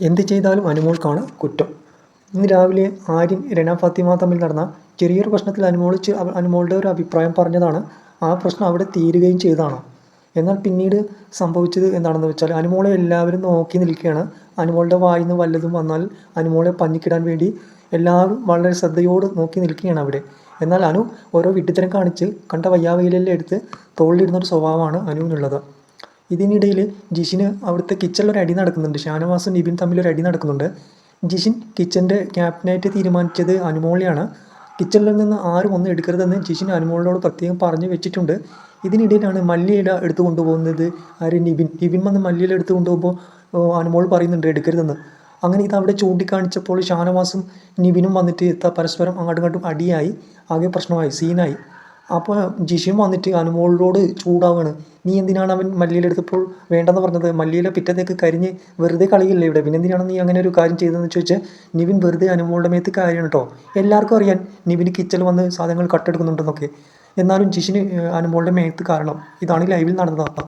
എന്ത് ചെയ്താലും അനുമോൾക്കാണ് കുറ്റം. ഇന്ന് രാവിലെ ആര്യൻ രന ഫാത്തിമ തമ്മിൽ നടന്ന ചെറിയൊരു പ്രശ്നത്തിൽ അനുമോൾ ചെ- അവ- അനുമോളുടെ ഒരു അഭിപ്രായം പറഞ്ഞതാണ്. ആ പ്രശ്നം അവിടെ തീരുകയും ചെയ്തതാണ്. എന്നാൽ പിന്നീട് സംഭവിച്ചത് എന്താണെന്ന് വെച്ചാൽ അനുമോളെ എല്ലാവരും നോക്കി നിൽക്കുകയാണ്. അനുമോളുടെ വായിൽ നിന്ന് വല്ലതും വന്നാൽ അനുമോളെ പഞ്ഞിക്കിടാൻ വേണ്ടി എല്ലാവരും വളരെ ശ്രദ്ധയോട് നോക്കി നിൽക്കുകയാണ് അവിടെ. എന്നാൽ അനു ഓരോ വിഡ്ഢിത്തരം കാണിച്ച് കണ്ട വയ്യാവയിലെല്ലാം എടുത്ത് തോളിലിടുന്ന ഒരു സ്വഭാവമാണ് അനുവിനുള്ളത്. ഇതിനിടയിൽ ജിഷിന് അവിടുത്തെ കിച്ചണിൽ ഒരു അടി നടക്കുന്നുണ്ട്. ഷാനവാസും നിബിൻ തമ്മിൽ ഒരു അടി നടക്കുന്നുണ്ട്. ജിഷിൻ കിച്ചന്റെ ക്യാപ്റ്റനായിട്ട് തീരുമാനിച്ചത് അനുമോളിയാണ് കിച്ചണിൽ നിന്ന് ആരും ഒന്നും എടുക്കരുതെന്ന് ജിഷിൻ അനുമോളിനോട് പ്രത്യേകം പറഞ്ഞു വെച്ചിട്ടുണ്ട്. ഇതിനിടയിലാണ് മല്ലിയില എടുത്തു കൊണ്ടുപോകുന്നത് ആര്? നിബിൻ. നിബിൻ വന്ന് മല്ലിയില എടുത്തു കൊണ്ടുപോകുമ്പോൾ അനുമോൾ പറയുന്നുണ്ട് എടുക്കരുതെന്ന്. അങ്ങനെ ഇത് അവിടെ ചൂണ്ടിക്കാണിച്ചപ്പോൾ ഷാനവാസും നിബിനും വന്നിട്ട് പരസ്പരം അങ്ങോട്ടും ഇങ്ങോട്ടും അടിയായി. ആകെ പ്രശ്നമായി സീനായി. അപ്പോൾ ജിഷിൻ വന്നിട്ട് അനുമോളിനോട് ചൂടാവാണ്. നീ എന്തിനാണ് അവൻ മല്ലിയില എടുത്തപ്പോൾ വേണ്ടെന്ന് പറഞ്ഞത്? മല്ലിയില പിറ്റത്തേക്ക് കരിഞ്ഞ് വെറുതെ കളിയില്ല ഇവിടെ? പിന്നെ എന്തിനാണ് നീ അങ്ങനെ ഒരു കാര്യം ചെയ്തതെന്ന് ചോദിച്ചാൽ നിവിൻ വെറുതെ അനുമോളുടെ മേത്ത് കാര്യമാണ് കേട്ടോ എല്ലാവർക്കും അറിയാൻ നിവിന് കിച്ചണിൽ വന്ന് സാധനങ്ങൾ കട്ടെടുക്കുന്നുണ്ടെന്നൊക്കെ. എന്നാലും ജിഷിന് അനുമോളുടെ മേത്ത് കാരണം. ഇതാണ് ലൈവിൽ നടന്നത്.